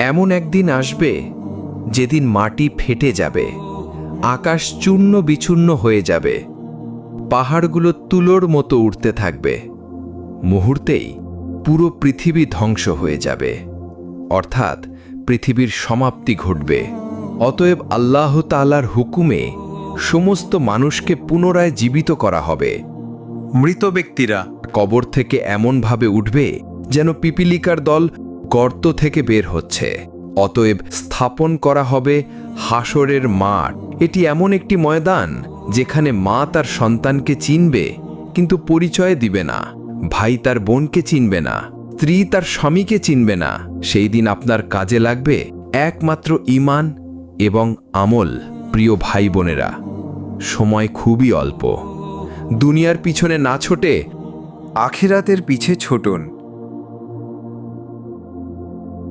এমন একদিন আসবে যেদিন মাটি ফেটে যাবে, আকাশ চূর্ণ বিচূর্ণ হয়ে যাবে, পাহাড়গুলো তুলোর মতো উঠতে থাকবে, মুহূর্তেই পুরো পৃথিবী ধ্বংস হয়ে যাবে। অর্থাৎ পৃথিবীর সমাপ্তি ঘটবে। অতএব আল্লাহ তাআলার হুকুমে সমস্ত মানুষকে পুনরায় জীবিত করা হবে। মৃত ব্যক্তিরা কবর থেকে এমনভাবে উঠবে যেন পিপিলিকার দল গর্ত থেকে বের হচ্ছে। অতএব স্থাপন করা হবে হাসরের মাঠ। এটি এমন একটি ময়দান যেখানে মা তার সন্তানকে চিনবে, কিন্তু পরিচয় দিবে না। ভাই তার বোনকে চিনবে না। স্ত্রী তার স্বামীকে চিনবে না। সেই দিন আপনার কাজে লাগবে একমাত্র ইমান এবং আমল, প্রিয় ভাই বোনেরা। সময় খুবই অল্প। দুনিয়ার পিছনে না ছোটে, আখিরাতের পিছে ছোটন।